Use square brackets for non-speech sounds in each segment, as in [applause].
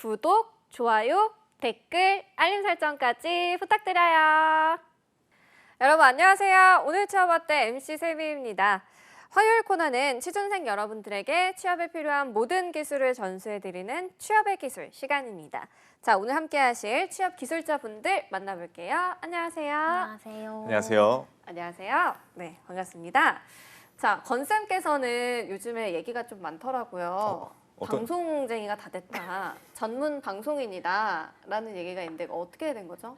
구독, 좋아요, 댓글, 알림 설정까지 부탁드려요. 여러분 안녕하세요. 오늘 취업화 때 MC 세미입니다. 화요일 코너는 취준생 여러분들에게 취업에 필요한 모든 기술을 전수해드리는 취업의 기술 시간입니다. 자, 오늘 함께 하실 취업 기술자분들 만나볼게요. 안녕하세요. 안녕하세요. 안녕하세요. 안녕하세요. 네, 반갑습니다. 자, 건쌤께서는 요즘에 얘기가 좀 많더라고요. 어 떤- 방송쟁이가 다 됐다. 전문 방송인이다. 라는 얘기가 있는데 어떻게 된 거죠?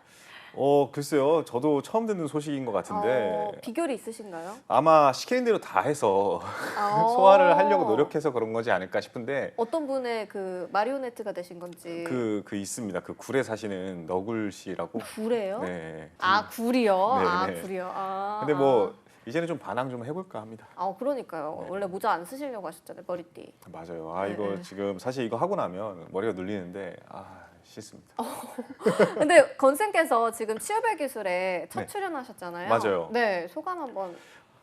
어 글쎄요, 저도 처음 듣는 소식인 것 같은데 어, 비결이 있으신가요? 아마 시키는 대로 다 해서 아, [laughs] 소화를 하려고 노력해서 그런 거지 않을까 싶은데 어떤 분의 그 마리오네트가 되신 건지. 그 그 있습니다. 그 굴에 사시는 너굴 씨라고. 굴이에요? 네. 아, 굴이요? 네, 아, 네. 굴이요. 아, 근데 뭐 아. 이제는 좀 반항 좀 해볼까 합니다. 아, 그러니까요. 네. 원래 모자 안 쓰시려고 하셨잖아요, 머리띠. 맞아요. 아 네, 이거 네. 지금 사실 이거 하고 나면 머리가 눌리는데 아 싫습니다. [laughs] 근데 건쌤께서 지금 취업의 기술에 첫 네. 출연하셨잖아요. 맞아요. 네, 소감 한번.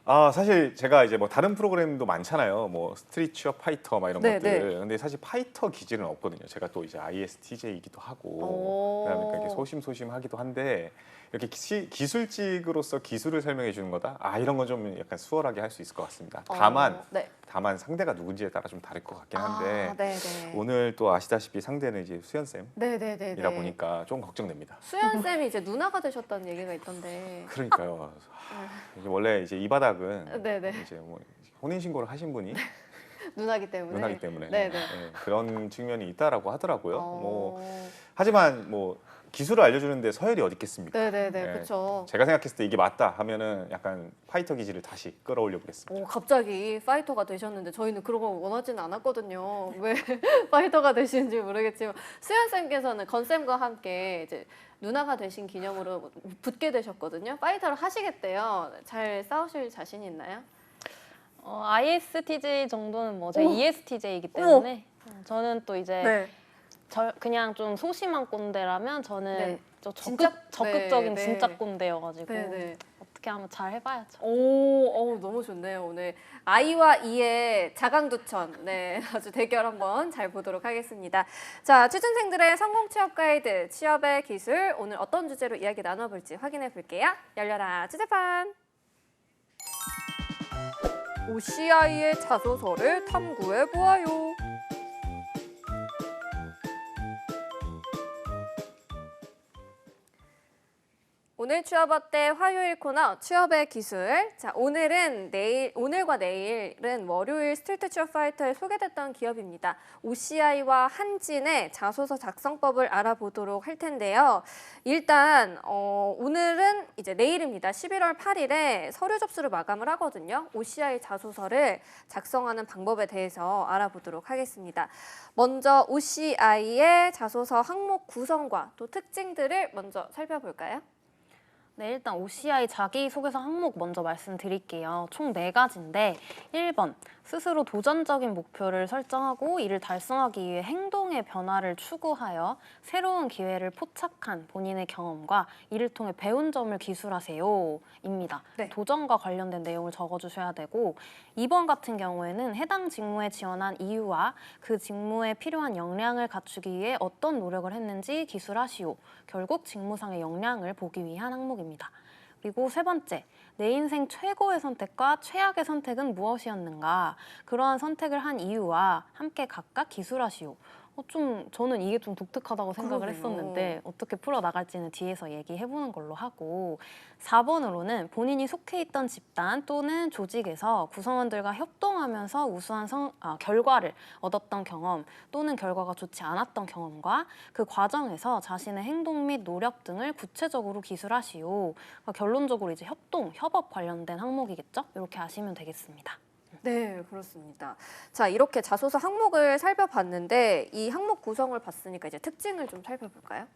아 사실 제가 이제 뭐 다른 프로그램도 많잖아요. 뭐 스트리트 취업 파이터 막 이런 네, 것들. 네. 근데 사실 파이터 기질은 없거든요. 제가 또 이제 ISTJ이기도 하고 오. 그러니까 이렇게 소심소심하기도 한데 이렇게 기, 기술직으로서 기술을 설명해 주는 거다. 아 이런 건 좀 약간 수월하게 할 수 있을 것 같습니다. 다만 어, 네. 다만 상대가 누군지에 따라 좀 다를 것 같긴 한데 아, 네네. 오늘 또 아시다시피 상대는 이제 수연 쌤이라 네네네. 보니까 좀 걱정됩니다. 수연 쌤이 이제 누나가 되셨다는 얘기가 있던데. 그러니까요. [laughs] 하, 이게 원래 이제 이 바닥은 네네. 이제 뭐 혼인 신고를 하신 분이 [laughs] 누나기 때문에. 누나기 때문에. 예, 그런 측면이 있다라고 하더라고요. 어. 뭐 하지만 뭐 기술을 알려주는데 서열이 어디 있겠습니까? 네네네. 네. 그렇죠. 제가 생각했을 때 이게 맞다 하면은 약간 파이터 기질을 다시 끌어올려 보겠습니다. 오, 갑자기 파이터가 되셨는데 저희는 그런 거 원하지는 않았거든요. [laughs] 왜 파이터가 되시는지 모르겠지만 수연 쌤께서는 건 쌤과 함께 이제 누나가 되신 기념으로 붙게 되셨거든요. 파이터를 하시겠대요. 잘 싸우실 자신 있나요? 어, ISTJ 정도는 뭐제 오. ESTJ이기 때문에 어, 저는 또 이제 네. 저, 그냥 좀 소심한 꼰대라면 저는 네. 좀 진짜- 적극, 적극적인 네, 진짜 네. 꼰대여가지고 네 네. 어떻게 하면 잘 해봐야죠. 오, 어우, 너무 좋네요. 오늘 아이와 이의 자강두천. 네, [laughs] 아주 대결 한번 잘 보도록 하겠습니다. 자, 취준생들의 성공 취업 가이드, 취업의 기술. 오늘 어떤 주제로 이야기 나눠볼지 확인해 볼게요. 열려라 주제판. OCI의 자소서를 탐구해 보아요. 오늘 취업 어때 화요일 코너 취업의 기술. 자, 오늘은 내일 오늘과 내일은 월요일 스트리트 취업 파이터에 소개됐던 기업입니다. OCI와 한진의 자소서 작성법을 알아보도록 할 텐데요. 일단 어, 오늘은 이제 내일입니다. 11월 8일에 서류 접수를 마감을 하거든요. OCI 자소서를 작성하는 방법에 대해서 알아보도록 하겠습니다. 먼저 OCI의 자소서 항목 구성과 또 특징들을 먼저 살펴볼까요? 네, 일단 OCI 자기소개서 항목 먼저 말씀드릴게요. 총 네가지인데 1번, 스스로 도전적인 목표를 설정하고 이를 달성하기 위해 행동의 변화를 추구하여 새로운 기회를 포착한 본인의 경험과 이를 통해 배운 점을 기술하세요. 입니다. 네. 도전과 관련된 내용을 적어주셔야 되고 2번 같은 경우에는 해당 직무에 지원한 이유와 그 직무에 필요한 역량을 갖추기 위해 어떤 노력을 했는지 기술하시오. 결국 직무상의 역량을 보기 위한 항목입니다. 그리고 세 번째, 내 인생 최고의 선택과 최악의 선택은 무엇이었는가? 그러한 선택을 한 이유와 함께 각각 기술하시오. 어, 좀 저는 이게 좀 독특하다고 생각을 그러네요. 했었는데 어떻게 풀어 나갈지는 뒤에서 얘기해 보는 걸로 하고 4번으로는 본인이 속해 있던 집단 또는 조직에서 구성원들과 협동하면서 우수한 성, 아, 결과를 얻었던 경험 또는 결과가 좋지 않았던 경험과 그 과정에서 자신의 행동 및 노력 등을 구체적으로 기술하시오. 그러니까 결론적으로 이제 협동, 협업 관련된 항목이겠죠? 이렇게 아시면 되겠습니다. 네, 그렇습니다. 자, 이렇게 자소서 항목을 살펴봤는데 이 항목 구성을 봤으니까 이제 특징을 좀 살펴볼까요?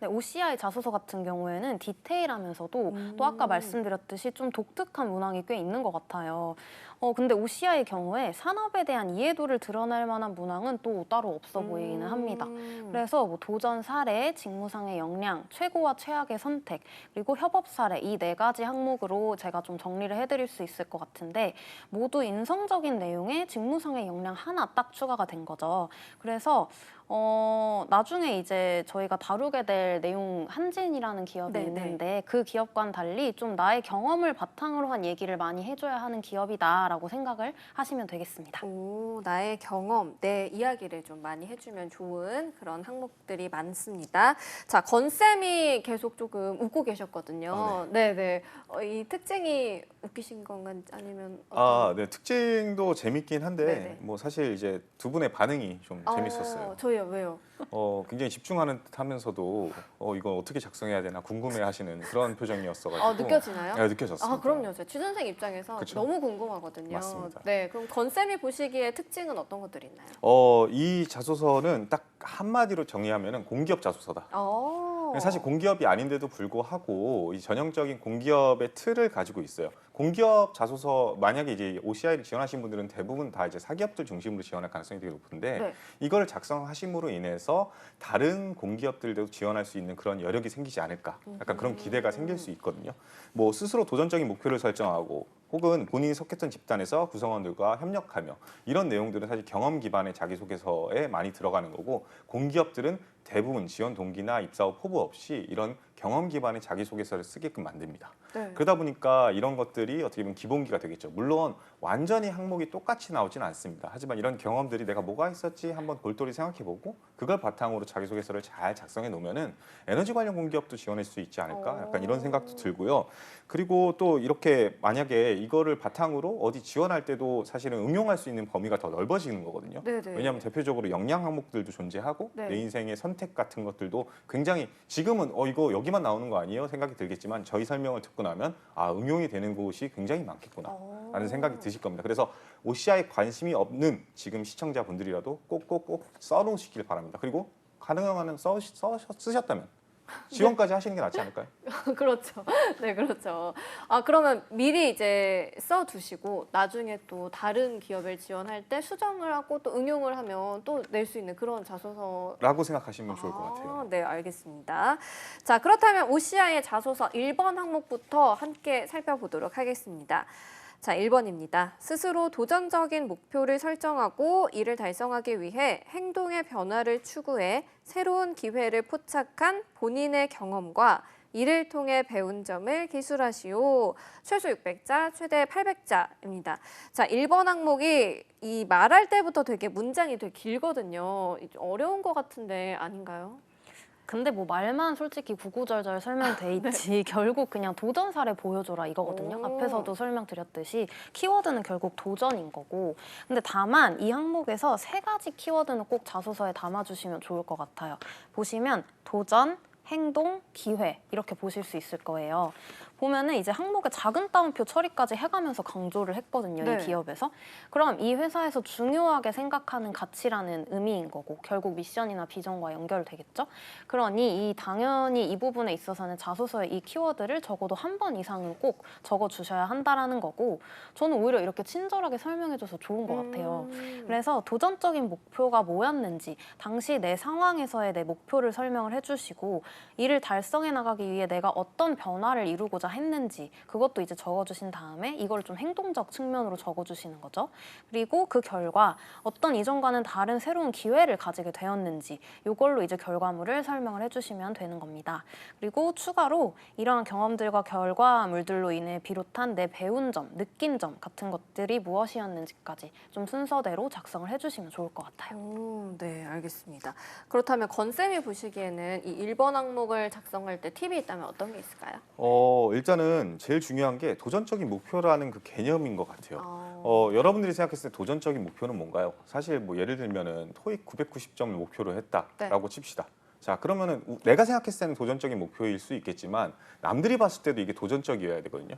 네, OCI 자소서 같은 경우에는 디테일하면서도 음. 또 아까 말씀드렸듯이 좀 독특한 문항이 꽤 있는 것 같아요. 어, 근데 OCI 경우에 산업에 대한 이해도를 드러낼 만한 문항은 또 따로 없어 보이기는 합니다. 음. 그래서 뭐 도전 사례, 직무상의 역량, 최고와 최악의 선택, 그리고 협업 사례 이 네 가지 항목으로 제가 좀 정리를 해드릴 수 있을 것 같은데 모두 인성적인 내용에 직무상의 역량 하나 딱 추가가 된 거죠. 그래서 어, 나중에 이제 저희가 다루게 될 내용 한진이라는 기업이 네, 네. 있는데 그 기업과는 달리 좀 나의 경험을 바탕으로 한 얘기를 많이 해줘야 하는 기업이다 라고 생각을 하시면 되겠습니다. 오, 나의 경험, 내 이야기를 좀 많이 해주면 좋은 그런 항목들이 많습니다. 자, 건쌤이 계속 조금 웃고 계셨거든요. 아, 네, 네. 어, 이 특징이 웃기신 건가 아니면 어떤- 아, 네 특징도 재밌긴 한데 네네. 뭐 사실 이제 두 분의 반응이 좀 어, 재밌었어요. 저희요, 왜요? 어, 굉장히 집중하는 듯 하면서도 어 이거 어떻게 작성해야 되나 궁금해 하시는 그런 표정이었어 가지고. 아, 느껴지나요? 네, 느껴졌습니다. 아, 그럼요. 제 취준생 입장에서 그쵸. 너무 궁금하거든요. 맞습니다. 네, 그럼 건쌤이 보시기에 특징은 어떤 것들이 있나요? 어, 이 자소서는 딱 한마디로 정리하면은 공기업 자소서다. 어. 사실 공기업이 아닌데도 불구하고 이 전형적인 공기업의 틀을 가지고 있어요. 공기업 자소서 만약에 이제 OCI를 지원하신 분들은 대부분 다 이제 사기업들 중심으로 지원할 가능성이 되게 높은데 네. 이걸 작성하심으로 인해서 다른 공기업들도 지원할 수 있는 그런 여력이 생기지 않을까 약간 그런 기대가 생길 수 있거든요. 뭐 스스로 도전적인 목표를 설정하고 혹은 본인이 속했던 집단에서 구성원들과 협력하며 이런 내용들은 사실 경험 기반의 자기소개서에 많이 들어가는 거고 공기업들은 대부분 지원 동기나 입사 후 포부 없이 이런 경험 기반의 자기소개서를 쓰게끔 만듭니다. 네. 그러다 보니까 이런 것들이 어떻게 보면 기본기가 되겠죠. 물론 완전히 항목이 똑같이 나오지는 않습니다. 하지만 이런 경험들이 내가 뭐가 있었지 한번 골똘히 생각해보고 그걸 바탕으로 자기소개서를 잘 작성해 놓으면은 에너지 관련 공기업도 지원할 수 있지 않을까 약간 이런 생각도 들고요. 그리고 또 이렇게 만약에 이거를 바탕으로 어디 지원할 때도 사실은 응용할 수 있는 범위가 더 넓어지는 거거든요. 네, 네. 왜냐하면 대표적으로 역량 항목들도 존재하고 네. 내 인생의 선택 같은 것들도 굉장히 지금은 어 이거 여기만 나오는 거 아니에요 생각이 들겠지만 저희 설명을 듣고 나면 아 응용이 되는 곳이 굉장히 많겠구나 어. 라는 생각이 드실 겁니다. 그래서 OCI에 관심이 없는 지금 시청자분들이라도 꼭꼭꼭 써놓으시길 바랍니다. 그리고 가능하면 써, 써, 쓰셨다면 [laughs] 지원까지 하시는 게 낫지 않을까요? [laughs] 그렇죠. 네, 그렇죠. 아, 그러면 미리 이제 써 두시고 나중에 또 다른 기업을 지원할 때 수정을 하고 또 응용을 하면 또 낼 수 있는 그런 자소서 라고 생각하시면 좋을 것 같아요. 아, 네, 알겠습니다. 자, 그렇다면 OCI의 자소서 1번 항목부터 함께 살펴보도록 하겠습니다. 자, 1번입니다. 스스로 도전적인 목표를 설정하고 이를 달성하기 위해 행동의 변화를 추구해 새로운 기회를 포착한 본인의 경험과 이를 통해 배운 점을 기술하시오. 최소 600자, 최대 800자입니다. 자, 1번 항목이 이 말할 때부터 되게 문장이 되게 길거든요. 좀 어려운 것 같은데 아닌가요? 근데 뭐 말만 솔직히 구구절절 설명돼 [laughs] 있지 결국 그냥 도전 사례 보여줘라 이거거든요. 오. 앞에서도 설명드렸듯이 키워드는 결국 도전인 거고 근데 다만 이 항목에서 세 가지 키워드는 꼭 자소서에 담아주시면 좋을 것 같아요. 보시면 도전, 행동, 기회 이렇게 보실 수 있을 거예요. 보면은 이제 항목에 작은 따옴표 처리까지 해가면서 강조를 했거든요. 네. 이 기업에서. 그럼 이 회사에서 중요하게 생각하는 가치라는 의미인 거고 결국 미션이나 비전과 연결되겠죠. 그러니 이 당연히 이 부분에 있어서는 자소서에 이 키워드를 적어도 한 번 이상은 꼭 적어 주셔야 한다라는 거고 저는 오히려 이렇게 친절하게 설명해줘서 좋은 것 같아요. 음. 그래서 도전적인 목표가 뭐였는지 당시 내 상황에서의 내 목표를 설명을 해주시고 이를 달성해 나가기 위해 내가 어떤 변화를 이루고자 했는지 그것도 이제 적어주신 다음에 이걸 좀 행동적 측면으로 적어주시는 거죠. 그리고 그 결과 어떤 이전과는 다른 새로운 기회를 가지게 되었는지 이걸로 이제 결과물을 설명을 해주시면 되는 겁니다. 그리고 추가로 이러한 경험들과 결과물들로 인해 비롯한 내 배운 점, 느낀 점 같은 것들이 무엇이었는지까지 좀 순서대로 작성을 해주시면 좋을 것 같아요. 오, 네, 알겠습니다. 그렇다면 건쌤이 보시기에는 이 1번 항 목을 작성할 때 팁이 있다면 어떤 게 있을까요? 어 일단은 제일 중요한 게 도전적인 목표라는 그 개념인 것 같아요. 어, 어, 여러분들이 생각했을 때 도전적인 목표는 뭔가요? 사실 뭐 예를 들면은 토익 990점을 목표로 했다라고 칩시다. 자 그러면은 우- 내가 생각했을 때는 도전적인 목표일 수 있겠지만 남들이 봤을 때도 이게 도전적이어야 되거든요.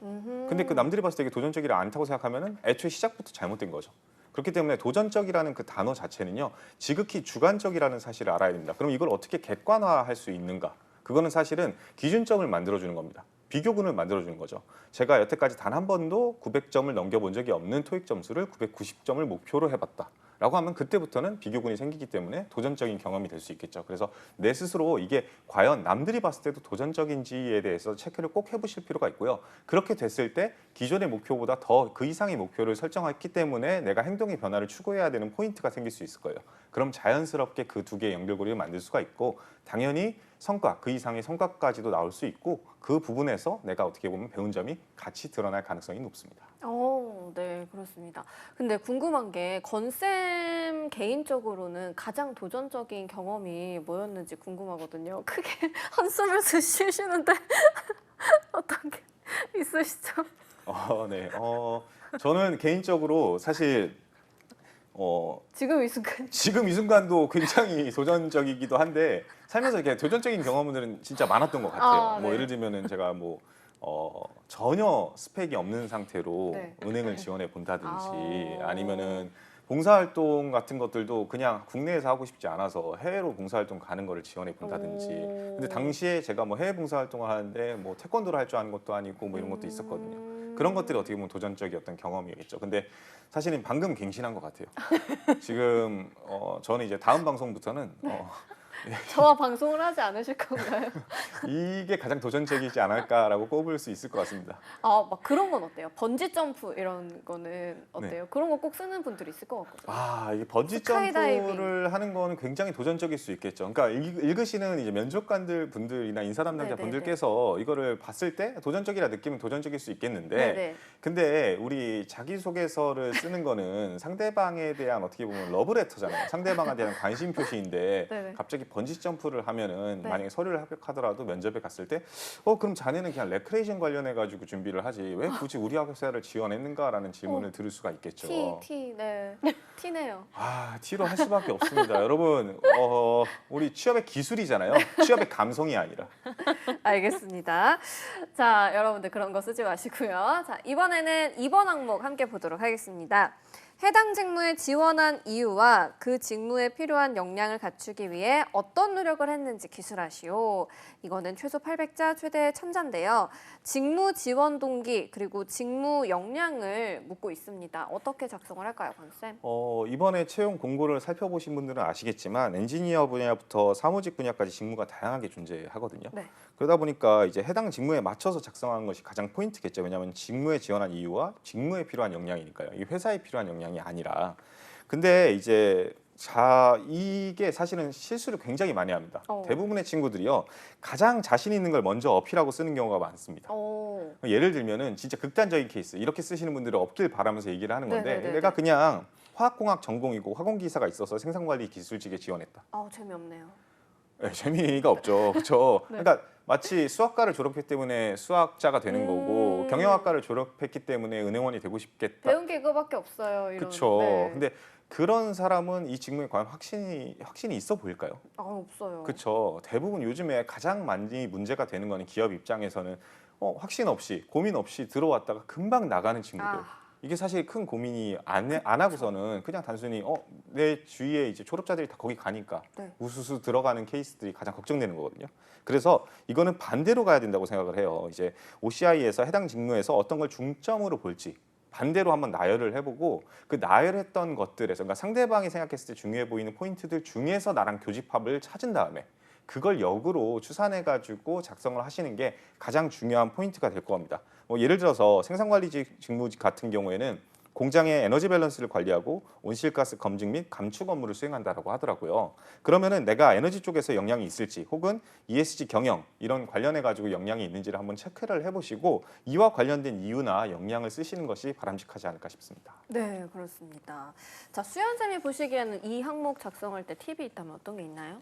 근데 그 남들이 봤을 때 이게 도전적이지 않다고 생각하면은 애초에 시작부터 잘못된 거죠. 그렇기 때문에 도전적이라는 그 단어 자체는요 지극히 주관적이라는 사실을 알아야 됩니다. 그럼 이걸 어떻게 객관화할 수 있는가? 그거는 사실은 기준점을 만들어주는 겁니다. 비교군을 만들어주는 거죠. 제가 여태까지 단 한 번도 900점을 넘겨본 적이 없는 토익 점수를 990점을 목표로 해봤다. 라고 하면 그때부터는 비교군이 생기기 때문에 도전적인 경험이 될 수 있겠죠. 그래서 내 스스로 이게 과연 남들이 봤을 때도 도전적인지에 대해서 체크를 꼭 해보실 필요가 있고요. 그렇게 됐을 때 기존의 목표보다 더 그 이상의 목표를 설정했기 때문에 내가 행동의 변화를 추구해야 되는 포인트가 생길 수 있을 거예요. 그럼 자연스럽게 그 두 개의 연결고리를 만들 수가 있고 당연히 성과 그 이상의 성과까지도 나올 수 있고 그 부분에서 내가 어떻게 보면 배운 점이 같이 드러날 가능성이 높습니다. 어, 네, 그렇습니다. 근데 궁금한 게 건쌤 개인적으로는 가장 도전적인 경험이 뭐였는지 궁금하거든요. 크게 [laughs] 한숨을 쉬시는데 [laughs] 어떤 게 있으시죠? 어, 네. 어, 저는 개인적으로 사실 어, 지금 이 순간 지금 이 순간도 굉장히 도전적이기도 한데 살면서 이렇게 도전적인 경험들은 진짜 많았던 것 같아요. 아, 뭐 네. 예를 들면은 제가 뭐 어, 전혀 스펙이 없는 상태로 네. 은행을 지원해 본다든지 아. 아니면은 봉사활동 같은 것들도 그냥 국내에서 하고 싶지 않아서 해외로 봉사활동 가는 거를 지원해 본다든지 오. 근데 당시에 제가 뭐 해외 봉사활동을 하는데 뭐 태권도를 할 줄 아는 것도 아니고 뭐 이런 것도 있었거든요. 음. 그런 것들이 어떻게 보면 도전적이었던 경험이겠죠. 근데 사실은 방금 갱신한 것 같아요. 지금 어, 저는 이제 다음 방송부터는 어, [laughs] 저와 방송을 하지 않으실 건가요? [laughs] 이게 가장 도전적이지 않을까라고 꼽을 수 있을 것 같습니다. 아, 막 그런 건 어때요? 번지 점프 이런 거는 어때요? 그런 거 꼭 쓰는 분들이 있을 것 같거든요. 네. 아 이게 번지 스카이다이빙. 점프를 하는 거는 굉장히 도전적일 수 있겠죠. 그러니까 읽- 읽으시는 이제 면접관들 분들이나 인사 담당자 네네네. 분들께서 이거를 봤을 때 도전적이라 느끼면 도전적일 수 있겠는데 네네. 근데 우리 자기소개서를 쓰는 거는 상대방에 대한 어떻게 보면 러브레터잖아요. 상대방에 대한 관심 표시인데 네네. 갑자기 번지 점프를 하면은 네. 만약에 서류를 합격하더라도 면접에 갔을 때 어 그럼 자네는 그냥 레크레이션 관련해 가지고 준비를 하지 왜 굳이 우리 학사를 지원했는가라는 질문을 들을 수가 있겠죠. 티, 티, 네. 티네요. 아 티로 할 수밖에 없습니다. [laughs] 여러분 어, 우리 취업의 기술이잖아요. 취업의 감성이 아니라. 알겠습니다. 자, 여러분들 그런 거 쓰지 마시고요. 자, 이번에는 2번 항목 함께 보도록 하겠습니다. 해당 직무에 지원한 이유와 그 직무에 필요한 역량을 갖추기 위해 어떤 노력을 했는지 기술하시오. 이거는 최소 800자, 최대 1000자인데요. 직무 지원 동기 그리고 직무 역량을 묻고 있습니다. 어떻게 작성을 할까요, 권쌤? 어, 이번에 채용 공고를 살펴보신 분들은 아시겠지만 엔지니어 분야부터 사무직 분야까지 직무가 다양하게 존재하거든요. 네. 그러다 보니까 이제 해당 직무에 맞춰서 작성하는 것이 가장 포인트겠죠. 왜냐하면 직무에 지원한 이유와 직무에 필요한 역량이니까요. 이 회사에 필요한 역량 이 아니라. 근데 이제 자 이게 사실은 실수를 굉장히 많이 합니다. 어. 대부분의 친구들이요 가장 자신 있는 걸 먼저 어필하고 쓰는 경우가 많습니다. 오. 예를 들면은 진짜 극단적인 케이스 이렇게 쓰시는 분들은 없길 바라면서 얘기를 하는 건데 네네네네. 내가 그냥 화학공학 전공이고 학원기사가 있어서 생산관리 기술직에 지원했다. 아, 재미없네요. 네, 재미가 없죠. 그렇죠. [laughs] 네. 그러니까 마치 수학과를 졸업했기 때문에 수학자가 되는 음. 거고 경영학과를 졸업했기 때문에 은행원이 되고 싶겠다. 배운 게 그거밖에 없어요. 이런. 그렇죠. 네. 근데 그런 사람은 이 직무에 과연 확신이 확신이 있어 보일까요? 아, 없어요. 그렇죠. 대부분 요즘에 가장 많이 문제가 되는 거는 기업 입장에서는 어, 확신 없이 고민 없이 들어왔다가 금방 나가는 친구들. 아, 이게 사실 큰 고민이 안, 해- 안 하고서는 그냥 단순히 어, 내 주위에 이제 졸업자들이 다 거기 가니까 네. 우수수 들어가는 케이스들이 가장 걱정되는 거거든요. 그래서 이거는 반대로 가야 된다고 생각을 해요. 이제 OCI에서 해당 직무에서 어떤 걸 중점으로 볼지 반대로 한번 나열을 해보고 그 나열했던 것들에서 그러니까 상대방이 생각했을 때 중요해 보이는 포인트들 중에서 나랑 교집합을 찾은 다음에 그걸 역으로 추산해 가지고 작성을 하시는 게 가장 중요한 포인트가 될 겁니다. 뭐 예를 들어서 생산관리직 직무직 같은 경우에는 공장의 에너지 밸런스를 관리하고 온실가스 검증 및 감축 업무를 수행한다라고 하더라고요. 그러면은 내가 에너지 쪽에서 역량이 있을지 혹은 ESG 경영 이런 관련해 가지고 역량이 있는지를 한번 체크를 해보시고 이와 관련된 이유나 역량을 쓰시는 것이 바람직하지 않을까 싶습니다. 네, 그렇습니다. 자, 수연 쌤이 보시기에는 이 항목 작성할 때 팁이 있다면 어떤 게 있나요?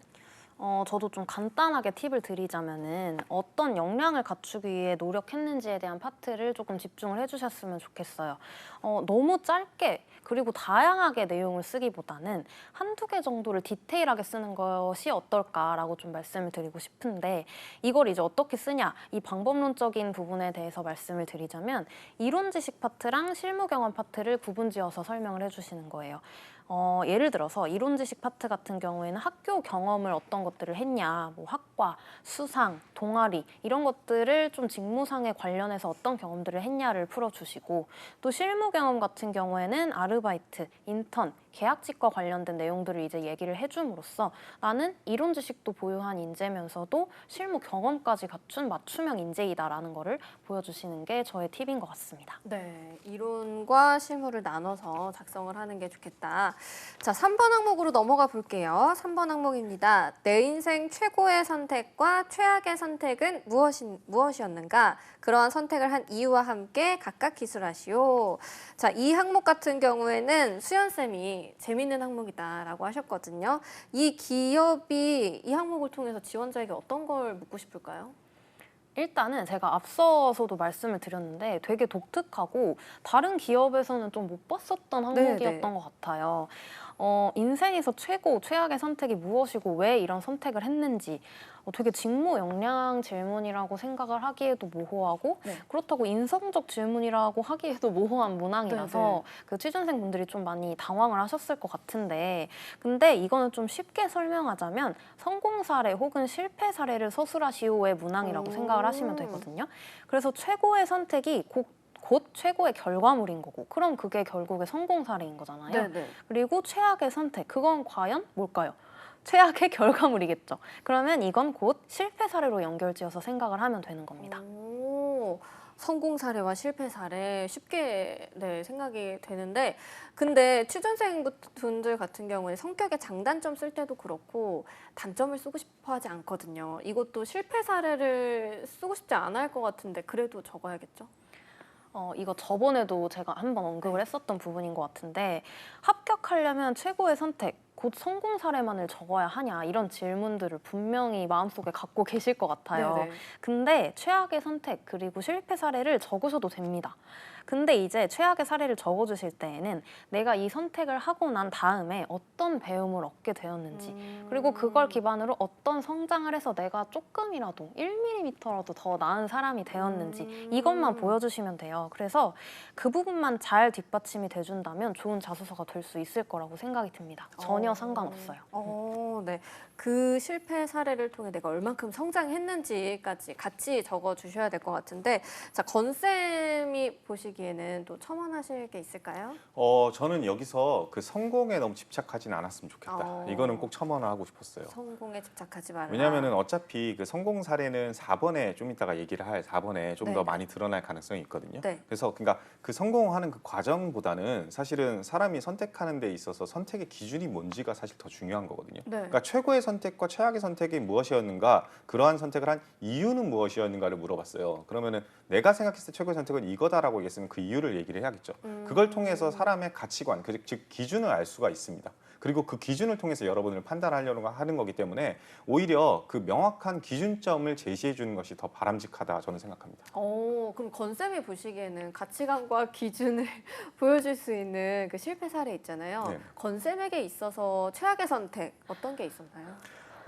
어, 저도 좀 간단하게 팁을 드리자면은 어떤 역량을 갖추기 위해 노력했는지에 대한 파트를 조금 집중을 해주셨으면 좋겠어요. 어, 너무 짧게 그리고 다양하게 내용을 쓰기보다는 한두 개 정도를 디테일하게 쓰는 것이 어떨까라고 좀 말씀을 드리고 싶은데 이걸 이제 어떻게 쓰냐 이 방법론적인 부분에 대해서 말씀을 드리자면 이론 지식 파트랑 실무 경험 파트를 구분지어서 설명을 해주시는 거예요. 어, 예를 들어서 이론 지식 파트 같은 경우에는 학교 경험을 어떤 것들을 했냐, 뭐 학과, 수상, 동아리 이런 것들을 좀 직무상에 관련해서 어떤 경험들을 했냐를 풀어주시고 또 실무 경험 같은 경우에는 아르바이트, 인턴, 계약직과 관련된 내용들을 이제 얘기를 해줌으로써 나는 이론 지식도 보유한 인재면서도 실무 경험까지 갖춘 맞춤형 인재이다라는 거를 보여주시는 게 저의 팁인 것 같습니다. 네, 이론과 실무를 나눠서 작성을 하는 게 좋겠다. 자, 3번 항목으로 넘어가 볼게요. 3번 항목입니다. 내 인생 최고의 선택과 최악의 선택은 무엇이, 무엇이었는가? 그러한 선택을 한 이유와 함께 각각 기술하시오. 자, 이 항목 같은 경우에는 수연쌤이 재밌는 항목이다라고 하셨거든요. 이 기업이 이 항목을 통해서 지원자에게 어떤 걸 묻고 싶을까요? 일단은 제가 앞서서도 말씀을 드렸는데 되게 독특하고 다른 기업에서는 좀 못 봤었던 항목이었던 네, 네. 것 같아요. 어, 인생에서 최고, 최악의 선택이 무엇이고 왜 이런 선택을 했는지 어, 되게 직무 역량 질문이라고 생각을 하기에도 모호하고 네. 그렇다고 인성적 질문이라고 하기에도 모호한 문항이라서 네, 네. 그 취준생 분들이 좀 많이 당황을 하셨을 것 같은데 근데 이거는 좀 쉽게 설명하자면 성공 사례 혹은 실패 사례를 서술하시오의 문항이라고 오. 생각을 하시면 되거든요. 그래서 최고의 선택이 곧, 곧 최고의 결과물인 거고 그럼 그게 결국에 성공 사례인 거잖아요. 네. 그리고 최악의 선택 그건 과연 뭘까요? 최악의 [laughs] 결과물이겠죠. 그러면 이건 곧 실패 사례로 연결지어서 생각을 하면 되는 겁니다. 오, 성공 사례와 실패 사례 쉽게 네, 생각이 되는데 근데 취준생 분들 같은 경우에 성격의 장단점 쓸 때도 그렇고 단점을 쓰고 싶어 하지 않거든요. 이것도 실패 사례를 쓰고 싶지 않아 할 것 같은데 그래도 적어야겠죠? 어, 이거 저번에도 제가 한번 언급을 했었던 부분인 것 같은데 합격하려면 최고의 선택, 곧 성공 사례만을 적어야 하냐 이런 질문들을 분명히 마음속에 갖고 계실 것 같아요. 네네. 근데 최악의 선택 그리고 실패 사례를 적으셔도 됩니다. 근데 이제 최악의 사례를 적어주실 때에는 내가 이 선택을 하고 난 다음에 어떤 배움을 얻게 되었는지 음. 그리고 그걸 기반으로 어떤 성장을 해서 내가 조금이라도 1mm라도 더 나은 사람이 되었는지 음. 이것만 보여주시면 돼요. 그래서 그 부분만 잘 뒷받침이 돼준다면 좋은 자소서가 될 수 있을 거라고 생각이 듭니다. 전혀 어. 상관없어요. 어, 네. 그 실패 사례를 통해 내가 얼만큼 성장했는지까지 같이 적어 주셔야 될 것 같은데, 자, 건쌤이 보시기에는 또 첨언하실 게 있을까요? 어, 저는 여기서 그 성공에 너무 집착하진 않았으면 좋겠다. 어. 이거는 꼭 첨언을 하고 싶었어요. 성공에 집착하지 말라. 왜냐하면은 어차피 그 성공 사례는 4번에 좀 이따가 얘기를 할 4번에 좀더 네. 많이 드러날 가능성이 있거든요. 네. 그래서 그러니까 그 성공하는 그 과정보다는 사실은 사람이 선택하는 데 있어서 선택의 기준이 뭔지가 사실 더 중요한 거거든요. 네. 그러니까 최고의 선택과 최악의 선택이 무엇이었는가, 그러한 선택을 한 이유는 무엇이었는가를 물어봤어요. 그러면은 내가 생각했을 때 최고의 선택은 이거다라고 얘기했으면 그 이유를 얘기를 해야겠죠. 음. 그걸 통해서 사람의 가치관, 그- 즉 기준을 알 수가 있습니다. 그리고 그 기준을 통해서 여러분을 판단하려는 거 하는 거기 때문에 오히려 그 명확한 기준점을 제시해 주는 것이 더 바람직하다 저는 생각합니다. 어, 그럼 건쌤이 보시기에는 가치관과 기준을 [laughs] 보여줄 수 있는 그 실패 사례 있잖아요. 네. 건쌤에게 있어서 최악의 선택 어떤 게 있었나요?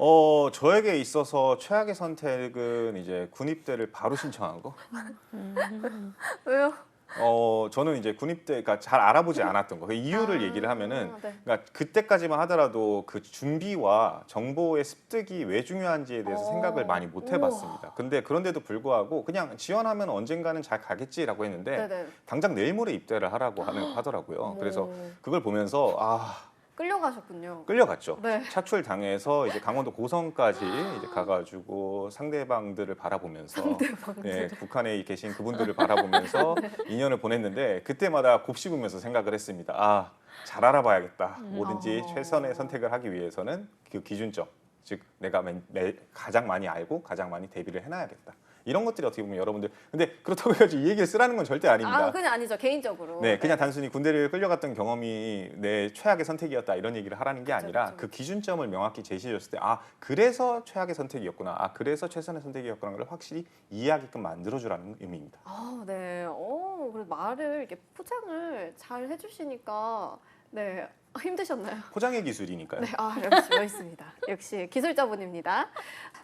어 저에게 있어서 최악의 선택은 이제 군입대를 바로 신청한 거. [laughs] 왜요? 어 저는 이제 군입대 그러니까 잘 알아보지 않았던 거. 그 이유를 아, 얘기를 하면은 네. 그러니까 그때까지만 하더라도 그 준비와 정보의 습득이 왜 중요한지에 대해서 어. 생각을 많이 못 우와. 해봤습니다. 근데 그런데도 불구하고 그냥 지원하면 언젠가는 잘 가겠지라고 했는데 네네. 당장 내일 모레 입대를 하라고 하는 하더라고요. 그래서 어머, 그걸 보면서 아 끌려가셨군요. 끌려갔죠. 네. 차출 당해서 이제 강원도 고성까지 이제 가가지고 상대방들을 바라보면서 예, 북한에 계신 그분들을 바라보면서 [laughs] 네. 2년을 보냈는데 그때마다 곱씹으면서 생각을 했습니다. 아, 잘 알아봐야겠다. 음. 뭐든지 어. 최선의 선택을 하기 위해서는 그 기준점, 즉 내가 맨- 매- 가장 많이 알고 가장 많이 대비를 해놔야겠다. 이런 것들이 어떻게 보면 여러분들 근데 그렇다고 해가지고 이 얘기를 쓰라는 건 절대 아닙니다. 아, 그냥 아니죠. 개인적으로. 네, 그냥 단순히 군대를 끌려갔던 경험이 내 최악의 선택이었다 이런 얘기를 하라는 게 아니라 그쵸. 그 기준점을 명확히 제시해줬을 때 아 그래서 최악의 선택이었구나, 아 그래서 최선의 선택이었구나를 걸 확실히 이해하게끔 만들어주라는 의미입니다. 아, 네. 어, 그래서 말을 이렇게 포장을 잘 해주시니까 네 힘드셨나요? 포장의 기술이니까요. 네, 아 역시 멋있습니다. 역시 기술자분입니다.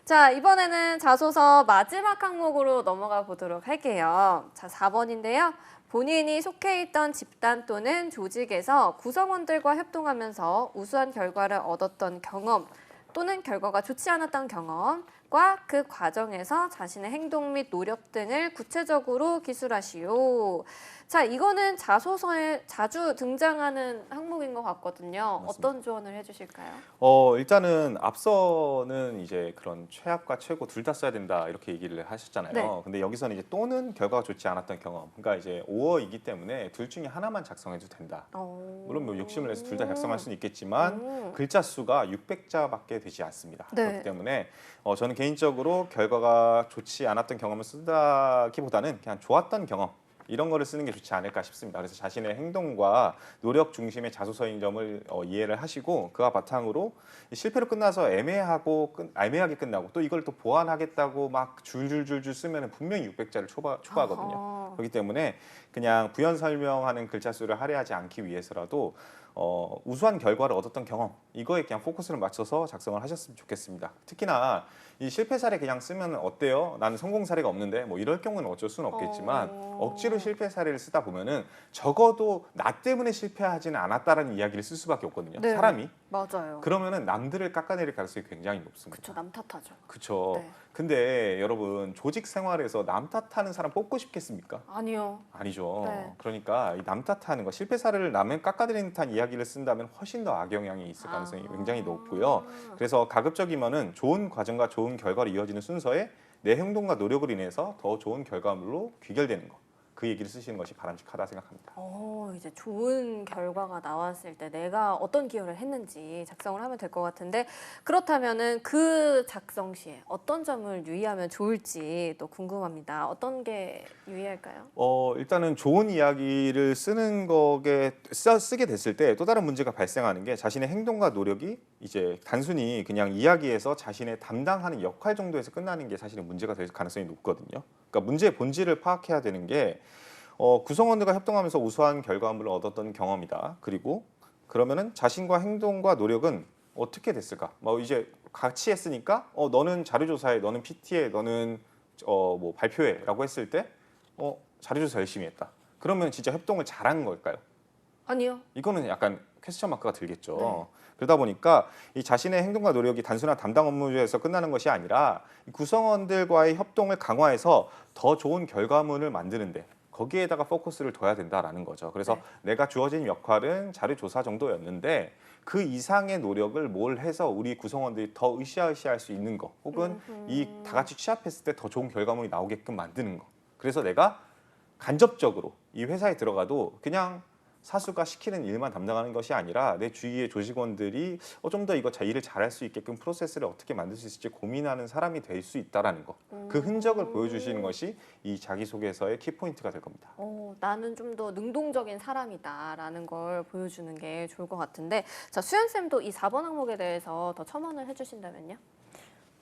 자 이번에는 자소서 마지막 항목으로 넘어가 보도록 할게요. 자 4번인데요. 본인이 속해 있던 집단 또는 조직에서 구성원들과 협동하면서 우수한 결과를 얻었던 경험 또는 결과가 좋지 않았던 경험 과그 과정에서 자신의 행동 및 노력 등을 구체적으로 기술하시오. 자, 이거는 자소서에 자주 등장하는 항목인 것 같거든요. 맞습니다. 어떤 조언을 해주실까요? 어 일단은 앞서는 이제 그런 최악과 최고 둘 다 써야 된다 이렇게 얘기를 하셨잖아요. 네. 근데 여기서는 이제 또는 결과가 좋지 않았던 경험. 그러니까 이제 5어이기 때문에 둘 중에 하나만 작성해도 된다. 어... 물론 뭐 욕심을 내서 둘 다 작성할 수는 있겠지만 음. 글자 수가 600자밖에 되지 않습니다. 네. 그렇기 때문에 어, 저는 개인적으로 결과가 좋지 않았던 경험을 쓴다기보다는 그냥 좋았던 경험 이런 거를 쓰는 게 좋지 않을까 싶습니다. 그래서 자신의 행동과 노력 중심의 자소서인 점을 어, 이해를 하시고 그와 바탕으로 실패로 끝나서 애매하고 끝, 애매하게 끝나고 또 이걸 또 보완하겠다고 막 줄줄줄줄 쓰면 분명히 600자를 초과, 초과하거든요. 어허. 그렇기 때문에 그냥 부연 설명하는 글자 수를 할애하지 않기 위해서라도 어, 우수한 결과를 얻었던 경험 이거에 그냥 포커스를 맞춰서 작성을 하셨으면 좋겠습니다. 특히나 이 실패 사례 그냥 쓰면 어때요? 나는 성공 사례가 없는데 뭐 이럴 경우는 어쩔 수는 없겠지만 어. 억지로 실패 사례를 쓰다 보면은 적어도 나 때문에 실패하지는 않았다라는 이야기를 쓸 수밖에 없거든요. 네. 사람이 맞아요. 그러면은 남들을 깎아내릴 가능성이 굉장히 높습니다. 그쵸, 남 탓하죠. 그쵸. 네. 근데 여러분 조직 생활에서 남 탓하는 사람 뽑고 싶겠습니까? 아니요. 아니죠. 네. 그러니까 이 남 탓하는 거 실패 사례를 남의 깎아내리는 듯한 이야기를 쓴다면 훨씬 더 악영향이 있을 가능성이 아. 굉장히 높고요. 그래서 가급적이면은 좋은 과정과 좋은 결과로 이어지는 순서에 내 행동과 노력을 인해서 더 좋은 결과물로 귀결되는 거. 그 얘기를 쓰시는 것이 바람직하다 생각합니다. 어, 이제 좋은 결과가 나왔을 때 내가 어떤 기여를 했는지 작성을 하면 될 것 같은데 그렇다면은 그 작성 시에 어떤 점을 유의하면 좋을지 또 궁금합니다. 어떤 게 유의할까요? 어, 일단은 좋은 이야기를 쓰는 거에 쓰, 쓰게 됐을 때 또 다른 문제가 발생하는 게 자신의 행동과 노력이 이제 단순히 그냥 이야기에서 자신의 담당하는 역할 정도에서 끝나는 게 사실은 문제가 될 가능성이 높거든요. 그러니까 문제의 본질을 파악해야 되는 게 어, 구성원들과 협동하면서 우수한 결과물을 얻었던 경험이다. 그리고 그러면은 자신과 행동과 노력은 어떻게 됐을까? 뭐 이제 같이 했으니까 어 너는 자료 조사해, 너는 PT해, 너는 어 뭐 발표해라고 했을 때어 자료 조사 열심히 했다. 그러면 진짜 협동을 잘한 걸까요? 아니요. 이거는 약간 퀘스천 마크가 들겠죠. 네. 그러다 보니까 이 자신의 행동과 노력이 단순한 담당 업무에서 끝나는 것이 아니라 이 구성원들과의 협동을 강화해서 더 좋은 결과물을 만드는데 거기에다가 포커스를 둬야 된다라는 거죠. 그래서 네. 내가 주어진 역할은 자료 조사 정도였는데 그 이상의 노력을 뭘 해서 우리 구성원들이 더 으쌰으쌰할 수 있는 거, 혹은 이 다 같이 취합했을 때 더 좋은 결과물이 나오게끔 만드는 거. 그래서 내가 간접적으로 이 회사에 들어가도 그냥 사수가 시키는 일만 담당하는 것이 아니라 내 주위의 조직원들이 어, 좀 더 이거 자 일을 잘할 수 있게끔 프로세스를 어떻게 만들 수 있을지 고민하는 사람이 될 수 있다라는 거. 그 흔적을 보여주시는 것이 이 자기소개서의 키포인트가 될 겁니다. 어, 나는 좀 더 능동적인 사람이다라는 걸 보여주는 게 좋을 것 같은데 자 수연 쌤도 이 4번 항목에 대해서 더 첨언을 해주신다면요?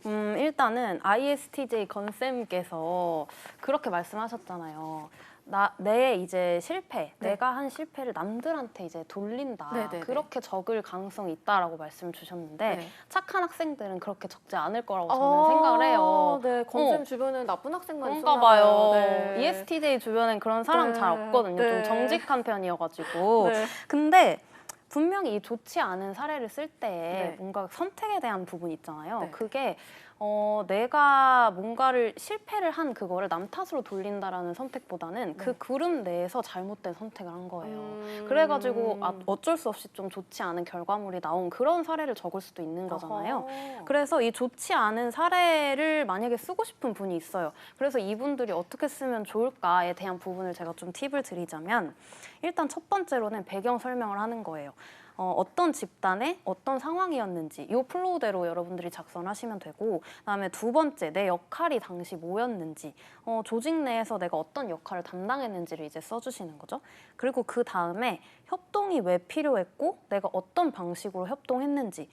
음, 일단은 ISTJ 건쌤께서 그렇게 말씀하셨잖아요. 나, 내 이제 실패, 네. 내가 한 실패를 남들한테 이제 돌린다. 네네네. 그렇게 적을 가능성이 있다라고 말씀을 주셨는데 네. 착한 학생들은 그렇게 적지 않을 거라고 아, 저는 생각을 해요. 네, 건쌤 어. 주변에 나쁜 학생만 있었나 봐요. 네. ESTJ 주변엔 그런 사람 네. 잘 없거든요. 네. 좀 정직한 편이어가지고. 네. 근데 분명히 이 좋지 않은 사례를 쓸때 네. 뭔가 선택에 대한 부분 있잖아요. 네. 그게 어, 내가 뭔가를 실패를 한 그거를 남 탓으로 돌린다라는 선택보다는 그 네. 그룹 내에서 잘못된 선택을 한 거예요. 음. 그래가지고 아, 어쩔 수 없이 좀 좋지 않은 결과물이 나온 그런 사례를 적을 수도 있는 거잖아요. 어허. 그래서 이 좋지 않은 사례를 만약에 쓰고 싶은 분이 있어요. 그래서 이분들이 어떻게 쓰면 좋을까에 대한 부분을 제가 좀 팁을 드리자면 일단 첫 번째로는 배경 설명을 하는 거예요. 어, 떤 집단에 어떤 상황이었는지 이 플로우대로 여러분들이 작성하시면 되고 그다음에 두 번째 내 역할이 당시 뭐였는지 어, 조직 내에서 내가 어떤 역할을 담당했는지를 이제 써주시는 거죠. 그리고 그 다음에 협동이 왜 필요했고 내가 어떤 방식으로 협동했는지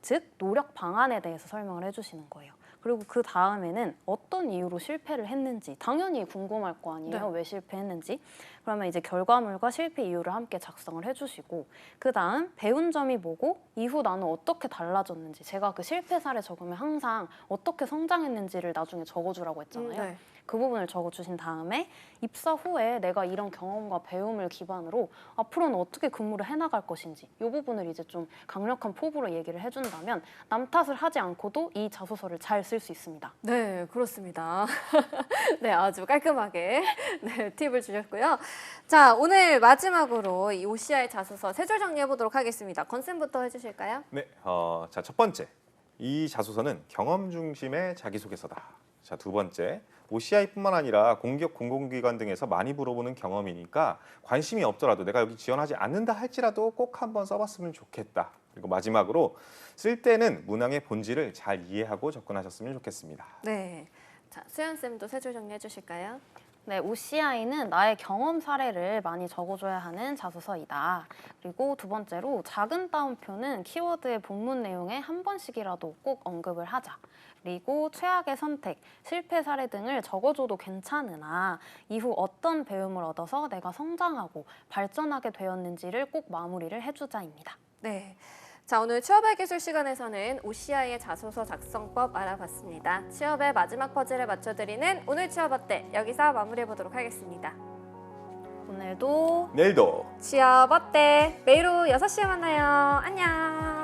즉 노력 방안에 대해서 설명을 해주시는 거예요. 그리고 그 다음에는 어떤 이유로 실패를 했는지 당연히 궁금할 거 아니에요. 왜 실패했는지. 그러면 이제 결과물과 실패 이유를 함께 작성을 해주시고 그 다음 배운 점이 뭐고 이후 나는 어떻게 달라졌는지 제가 그 실패 사례 적으면 항상 어떻게 성장했는지를 나중에 적어주라고 했잖아요. 음, 네. 그 부분을 적어주신 다음에 입사 후에 내가 이런 경험과 배움을 기반으로 앞으로는 어떻게 근무를 해나갈 것인지 이 부분을 이제 좀 강력한 포부로 얘기를 해준다면 남 탓을 하지 않고도 이 자소서를 잘 쓸 수 있습니다. 네, 그렇습니다. [laughs] 네, 아주 깔끔하게 네, 팁을 주셨고요. 자, 오늘 마지막으로 이 OCI 자소서 세 줄 정리해 보도록 하겠습니다. 건쌤부터 해주실까요? 네, 어, 자, 첫 번째. 이 자소서는 경험 중심의 자기소개서다. 자, 두 번째. OCI뿐만 아니라 공기업 공공기관 등에서 많이 물어보는 경험이니까 관심이 없더라도 내가 여기 지원하지 않는다 할지라도 꼭 한번 써봤으면 좋겠다. 그리고 마지막으로 쓸 때는 문항의 본질을 잘 이해하고 접근하셨으면 좋겠습니다. 네. 자, 수연 쌤도 세 줄 정리해 주실까요? 네, OCI는 나의 경험 사례를 많이 적어줘야 하는 자소서이다. 그리고 두 번째로 작은 따옴표는 키워드의 본문 내용에 한 번씩이라도 꼭 언급을 하자. 그리고 최악의 선택, 실패 사례 등을 적어줘도 괜찮으나 이후 어떤 배움을 얻어서 내가 성장하고 발전하게 되었는지를 꼭 마무리를 해주자입니다. 네. 자, 오늘 취업의 기술 시간에서는 OCI의 자소서 작성법 알아봤습니다. 취업의 마지막 퍼즐을 맞춰드리는 오늘 취업 어때? 여기서 마무리해 보도록 하겠습니다. 오늘도 내일도 취업 어때? 매일 오후 6시에 만나요. 안녕.